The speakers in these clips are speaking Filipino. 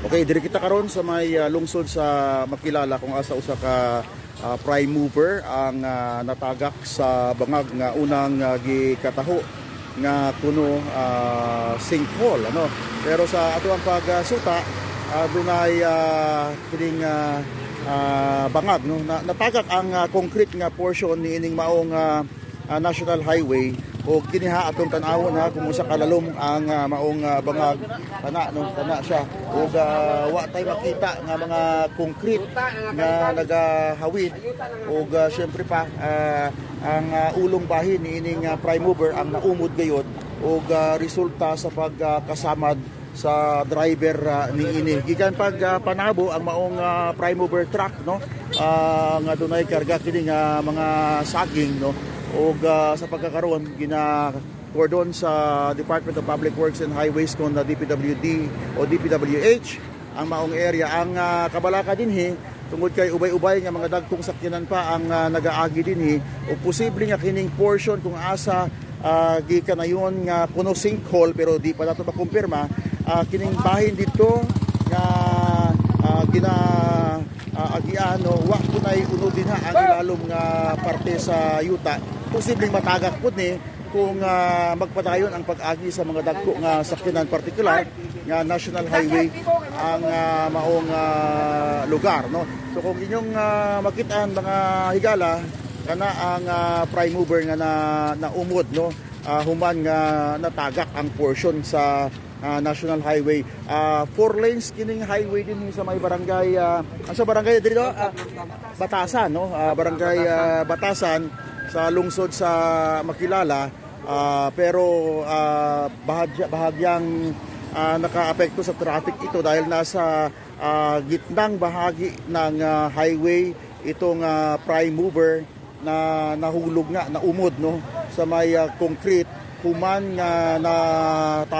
Okay, diri kita karon sa may ah, lungsod sa makilala kung asa usa ka ah, prime mover ang ah, natagak sa bangag nga unang ah, gikataho nga kuno ah, sinkhole ano. Pero sa ato ang pagsuta uh, dunay ah, kining ah, ah, bangag no na, natagak ang ah, concrete nga portion ni ining maong ah, ah, national highway o kiniha atong tan-awon ha kung usa kalalom ang ah, maong ah, bangag kana no kana siya. O wa tay makita nga mga concrete nga nagahawid. O syempre pa ah, ang ah, ulong bahin ni ining ah, prime mover ang naumod gayod o resulta sa pagkasamad sa driver ah, ni ini gikan pag ah, panabo ang maong ah, prime mover truck no? Ah, nga dunay karga kini nga mga saging no o sa pagkakaroon gina cordon sa Department of Public Works and Highways kon na DPWD o DPWH ang maong area. Ang ah, kabalaka dinhi tungod kay ubay-ubay nga mga dagkong sakyanan pa ang ah, nagaagi dinhi o posible nga kining portion kung asa uh, gikanayon nga kuno sinkhole pero di pa nato makumpirma ah, kining bahin dito nga ah, gina ah, agiano wa kunay unod din ha ang ilalom nga parte sa yuta. Posibleng matagak pud ni kung ah, magpadayon ang pag-agi sa mga dagko nga sakyanan partikular nga national highway ang ah, maong ah, lugar no? So kung inyong uh, makitaan mga higala kana ang ah, prime mover nga na naumod no? Ah, human nga natagak ang portion sa ah, national highway. Ah, four lanes kining highway din sa may barangay uh, sa barangay dito Ah, Batasan no? Ah, barangay ah, Batasan sa lungsod sa Makilala. Ah, pero ah, bahagya, bahagyang ah, nakaapekto sa traffic ito dahil nasa ah, gitnang bahagi ng ah, highway itong ah, prime mover na nahulog nga, naumod no? Sa may ah, concrete. Human nga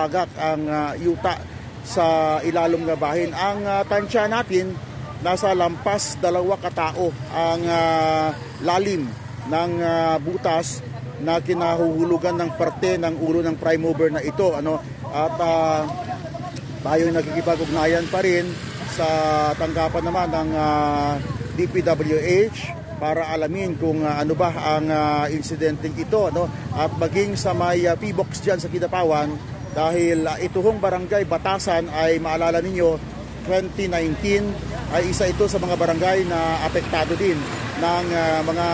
natagak ang ah, yuta sa ilalom nga bahin. Ang ah, tansya natin nasa lampas dalawa katao ang ah, lalim ng ah, butas na kinahuhulugan ng parte ng ulo ng prime mover na ito ano at ah, tayo nakikipag-ugnayan pa rin sa tanggapan naman ng ah, DPWH para alamin kung ah, ano ba ang ah, insidenteng ito no at maging sa may ah, P-box diyan sa Kidapawan dahil uh, ito hong barangay Batasan ay maalala ninyo 2019 ay isa ito sa mga barangay na apektado din ng ah, mga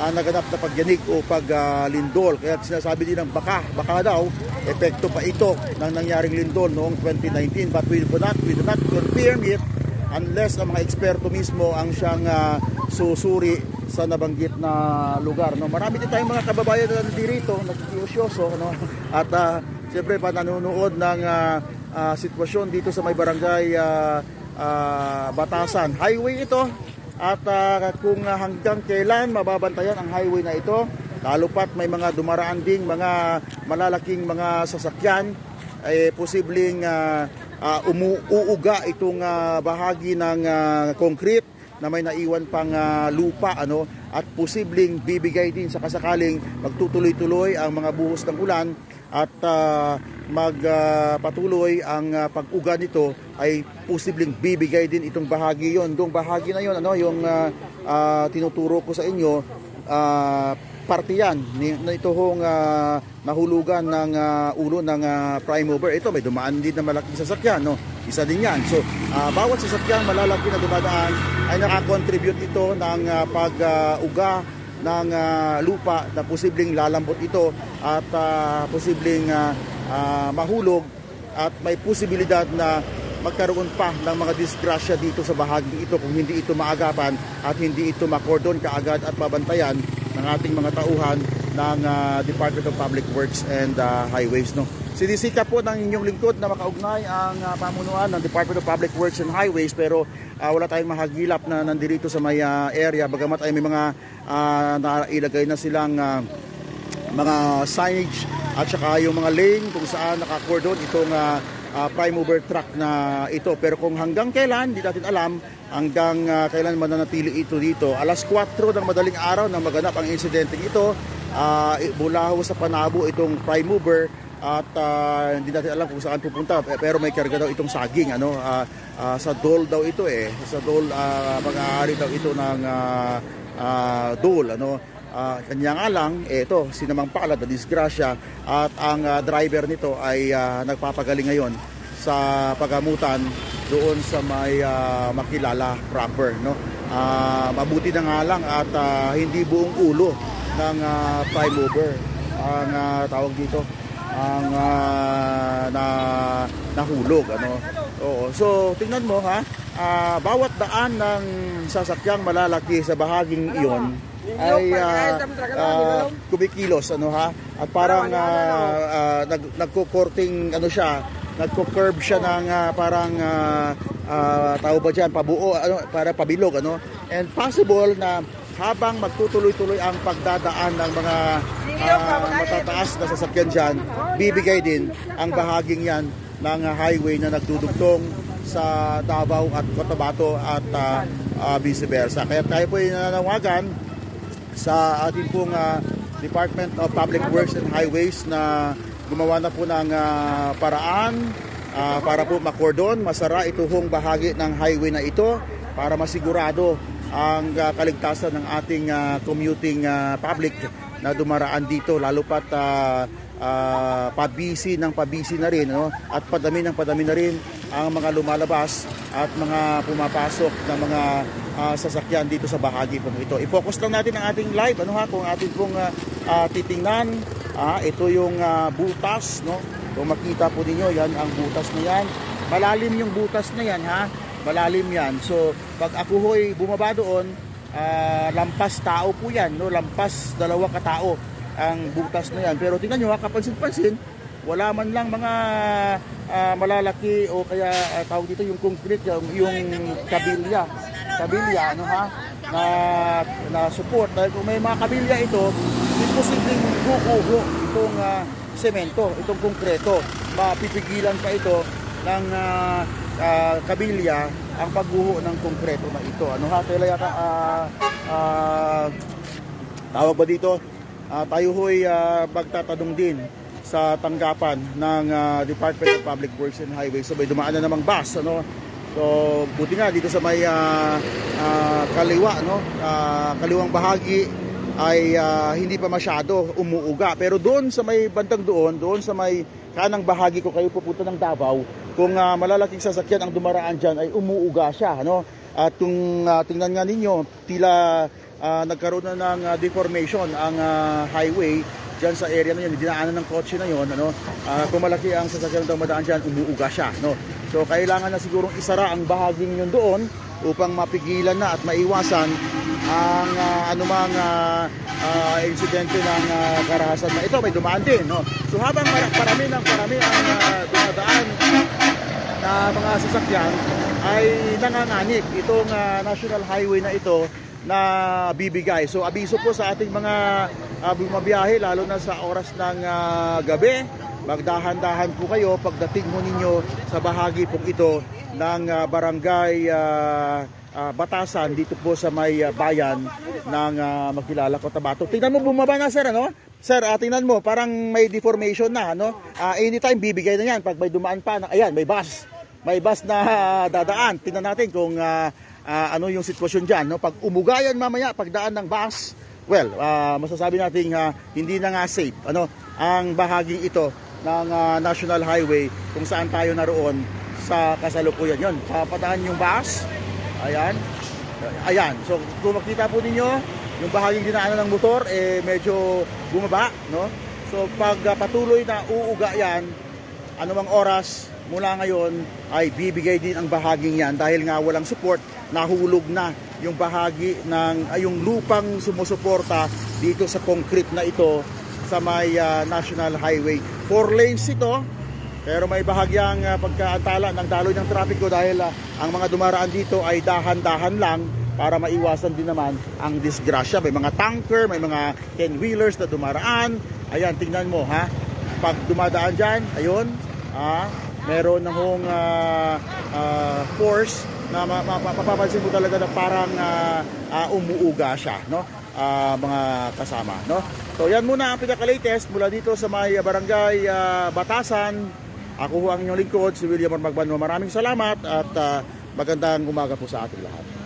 ah, naganap na pagyanig o paglindol. Kaya sinasabi din ng baka, baka daw, epekto pa ito ng nangyaring lindol noong 2019. But we do not, we do not confirm it unless ang mga eksperto mismo ang siyang ah, susuri sa nabanggit na lugar. No, marami din tayong mga kababayan na nandito, nagkikiusyoso, no? At ah, siyempre pa nanonood ng ah, ah, sitwasyon dito sa may barangay ah, ah, Batasan. Highway ito at ah, kung hanggang kailan mababantayan ang highway na ito, lalo pat may mga dumaraan ding mga malalaking mga sasakyan, eh, posibleng ah, ah, umuuga itong ah, bahagi ng ah, concrete na may naiwan pang ah, lupa ano at posibleng bibigay din sa kasakaling magtutuloy-tuloy ang mga buhos ng ulan at ah, magpatuloy ang ah, pag-uga nito ay posibleng bibigay din itong bahagi yon dong bahagi na yon ano yung ah, ah, tinuturo ko sa inyo ah, parte yan na ito hong ah, nahulugan ng ah, ulo ng ah, prime mover. Ito may dumaan din na malaking sasakyan no? Isa din yan. So ah, bawat sasakyan malalaki na dumadaan ay nakakontribute ito ng ah, pag-uga ng ah, lupa na posibleng lalambot ito at ah, posibleng ah, ah, mahulog at may posibilidad na magkaroon pa ng mga disgrasya dito sa bahagi ito kung hindi ito maagapan at hindi ito makordon kaagad at mabantayan ng ating mga tauhan ng ah, Department of Public Works and ah, Highways no. Sinisika po ng inyong lingkod na makaugnay ang ah, pamunuan ng Department of Public Works and Highways pero ah, wala tayong mahagilap na nandirito sa may ah, area bagamat ay may mga ah, nailagay na silang ah, mga signage at saka yung mga lane kung saan nakakordon itong ah, ah, prime mover truck na ito. Pero kung hanggang kailan, hindi natin alam hanggang ah, kailan mananatili ito dito. Alas 4 ng madaling araw na maganap ang insidente ito. ah, mula ho sa Panabo itong prime mover at ah, hindi natin alam kung saan pupunta. Pero may karga daw itong saging ano? Ah, ah, sa dole daw ito eh. Sa dole uh, mag-aari daw ito ng ah, ah, dole ano? Ah, kanya nga lang eh, ito sinamang palad na disgrasya. At ang ah, driver nito ay ah, nagpapagaling ngayon sa pagamutan doon sa may ah, makilala proper no? Ah, mabuti na nga lang at ah, hindi buong ulo ng uh, prime mover ang ah, tawag dito ang ah, na nahulog ano? Oo so tingnan mo ha? Ah, bawat daan ng sasakyang malalaki sa bahaging iyon ay ah, ah, kumikilos ano ha? At parang ah, ah, nag nagko-courting ano siya nagko-curve siya ng ah, parang uh, tao ba diyan pabuo ano para pabilog ano? And possible na habang magtutuloy-tuloy ang pagdadaan ng mga ah, matataas na sasakyan dyan, bibigay din ang bahaging yan ng highway na nagdudugtong sa Davao at Cotabato at ah, ah, vice versa. Kaya tayo po ay nananawagan sa ating pong ah, Department of Public Works and Highways na gumawa na po ng ah, paraan ah, para po makordon, masara ituhong bahagi ng highway na ito para masigurado ang ah, kaligtasan ng ating ah, commuting ah, public na dumaraan dito lalo pat ah, ah, pabisi ng pabisi na rin no? at padami ng padami na rin ang mga lumalabas at mga pumapasok ng mga ah, sasakyan dito sa bahagi po ito. I-focus lang natin ang ating live ano ha kung ating pong ah, ah, titingnan ah, ito yung ah, butas no. Kung makita po ninyo yan ang butas na yan. Malalim yung butas na yan ha. Malalim yan. So pag ako ho'y bumaba doon ah, lampas tao po yan no. Lampas dalawa katao ang butas na yan. Pero tingnan nyo kapansin-pansin wala man lang mga ah, malalaki o kaya ah, tawag dito yung concrete yung, yung kabilya kabilya ano ha na na support dahil kung may mga kabilya ito imposibleng bubuho itong ah, semento itong konkreto mapipigilan pa ito ng ah, ah, kabilya ang pagbuho ng konkreto na ito ano ha kaya yata ah, ah, tawag ba dito Ah, tayo ho'y ah, magtatanong din sa tanggapan ng ah, Department of Public Works and Highways. So may dumaan na namang bus, ano? So buti nga dito sa may ah, ah, kaliwa, no? Ah, kaliwang bahagi ay ah, hindi pa masyado umuuga. Pero doon sa may bandang doon, doon sa may kanang bahagi ko kayo pupunta ng Davao, kung ah, malalaking sasakyan ang dumaraan dyan ay umuuga siya, ano? At kung ah, tingnan nga ninyo, tila ah, nagkaroon na ng ah, deformation ang ah, highway diyan sa area na yun, dinaanan ng kotse na yun, ano, ah, kung malaki ang sasakyan na dumadaan dyan, umuuga siya, no. So kailangan na sigurong isara ang bahaging yun doon upang mapigilan na at maiwasan ang ah, anumang ah, ah, insidente ng ah, karahasan na ito. May dumaan din, no. So habang parami ng parami ang ah, dumadaan na mga sasakyan ay nanganganib itong ah, national highway na ito na bibigay. So abiso po sa ating mga uh, bumabiyahe lalo na sa oras ng ah, gabi. Magdahan-dahan po kayo pagdating mo ninyo sa bahagi po ito ng ah, barangay ah, ah, Batasan dito po sa may ah, bayan ng uh, Magkilala Cotabato. Tingnan mo bumaba na sir ano? Sir, ah, tingnan mo parang may deformation na ano? Ah, anytime bibigay na yan pag may dumaan pa. Na, ayan, may bus. May bus na ah, dadaan. Tingnan natin kung ah, ah, ano yung sitwasyon dyan. No? Pag umugayan mamaya, pagdaan ng bus, well, ah, masasabi natin ah, hindi na nga safe ano, ang bahaging ito ng ah, National Highway kung saan tayo naroon sa kasalukuyan. Yun, papataan yung bus. Ayan. Ayan. So, kung makita po ninyo, yung bahaging dinaanan ng motor, eh, medyo bumaba, no? So, pag ah, patuloy na uuga yan, anumang oras mula ngayon ay bibigay din ang bahaging yan dahil nga walang support, nahulog na yung bahagi ng ay yung lupang sumusuporta dito sa concrete na ito sa may ah, National Highway. Four lanes ito, pero may bahagyang uh, pagkaantala ng daloy ng trapiko dahil ah, ang mga dumaraan dito ay dahan-dahan lang para maiwasan din naman ang disgrasya. May mga tanker, may mga 10-wheelers na dumaraan. Ayan, tingnan mo ha. Pag dumadaan dyan, ayun, ah, meron na hong ah, ah, force na ma- ma- mapapansin mo talaga na parang ah, ah, umuuga siya, no? ah, mga kasama. No? So yan muna ang pinaka-latest mula dito sa may barangay ah, Batasan. Ako ho ang inyong lingkod, si William Magbanwa. Maraming salamat at ah, magandang umaga po sa ating lahat.